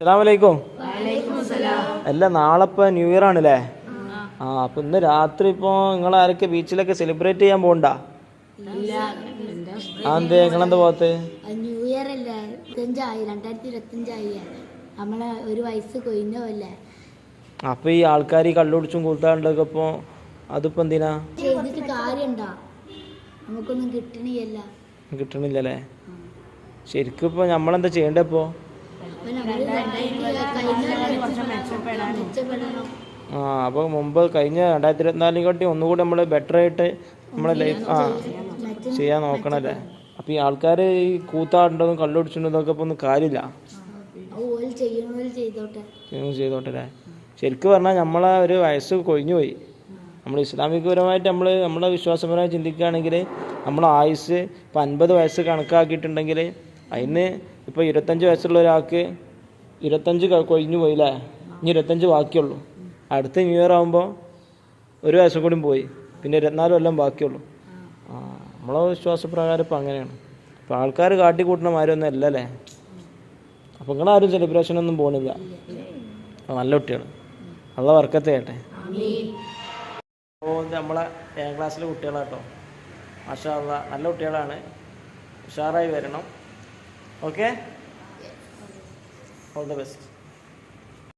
അസ്സലാമലൈക്കും അല്ല നാളെ ഇപ്പൊ ന്യൂ ഇയർ ആണല്ലേ? ആ അപ്പൊ ഇന്ന് രാത്രി ഇപ്പൊ നിങ്ങൾ ആരൊക്കെ ബീച്ചിലൊക്കെ സെലിബ്രേറ്റ് ചെയ്യാൻ പോകണ്ട അതെന്തേ നിങ്ങളെന്താ പോകത്ത് ന്യൂ ഇയർ അല്ലേ? ഇരുപത്തഞ്ചായി രണ്ടായിരത്തി ഇരുപത്തഞ്ചായി നമ്മളെ ഒരു വയസ്സ് കൊയിഞ്ഞല്ലേ അപ്പൊ ഈ ആൾക്കാർ ഈ കള്ളുപിടിച്ചും കൂത്താണ്ടൊക്കെ ഇപ്പൊ അതിപ്പോ എന്തിനാ? ചെയ്തിട്ട് കാര്യണ്ടാ? നമുക്കൊന്നും കിട്ടണിയല്ല കിട്ടണില്ലല്ലേ? ശരിക്കും ഇപ്പൊ നമ്മളെന്താ ചെയ്യണ്ടേ ഇപ്പൊ അപ്പൊ നമ്മൾ രണ്ടായിരത്തി മെച്ചപ്പെടണം ആ അപ്പോൾ മുമ്പ് കഴിഞ്ഞ രണ്ടായിരത്തി ഇരുപത്തിനാലിനെക്കാട്ടി ഒന്നുകൂടി നമ്മൾ ബെറ്റർ ആയിട്ട് നമ്മളെ ലൈഫ് ആ ചെയ്യാൻ നോക്കണല്ലേ? അപ്പൊ ഈ ആൾക്കാർ ഈ കൂത്താടുന്നതും കള്ളുടിച്ചിട്ടുണ്ടതൊക്കെ ഇപ്പൊ ഒന്നും കാര്യമില്ല. ചെയ്തോട്ടെ. ശരിക്കും പറഞ്ഞാൽ നമ്മളെ ഒരു വയസ്സ് കൊഴിഞ്ഞുപോയി നമ്മൾ ഇസ്ലാമികപരമായിട്ട് നമ്മൾ നമ്മളെ വിശ്വാസപരമായി ചിന്തിക്കുകയാണെങ്കിൽ നമ്മളെ ആയുസ് ഇപ്പം അൻപത് വയസ്സ് കണക്കാക്കിയിട്ടുണ്ടെങ്കിൽ അതിന് ഇപ്പോൾ ഇരുപത്തഞ്ച് വയസ്സുള്ള ഒരാൾക്ക് ഇരുപത്തഞ്ച് കൊഴിഞ്ഞു പോയില്ലേ? ഇനി ഇരുപത്തഞ്ച് ബാക്കിയുള്ളൂ. അടുത്ത ന്യൂ ഇയർ ആകുമ്പോൾ ഒരു വയസ്സും കൂടി പോയി. പിന്നെ ഇരുപത്തിനാല് കൊല്ലം ബാക്കിയുള്ളൂ. ആ നമ്മളെ വിശ്വാസപ്രകാരം ഇപ്പം അങ്ങനെയാണ്. ഇപ്പം ആൾക്കാർ കാട്ടി കാട്ടിക്കൂട്ടുന്ന അല്ല അല്ലേ? അപ്പം സെലിബ്രേഷൻ ഒന്നും പോണില്ല. നല്ല കുട്ടികൾ നല്ല വർക്കത്തെ കേട്ടെ. അപ്പോൾ നമ്മളെ ഏഴാം ക്ലാസ്സിലെ കുട്ടികളാട്ടോ. മാഷാ നല്ല കുട്ടികളാണ്. ഉഷാറായി വരണം. Okay? All the best.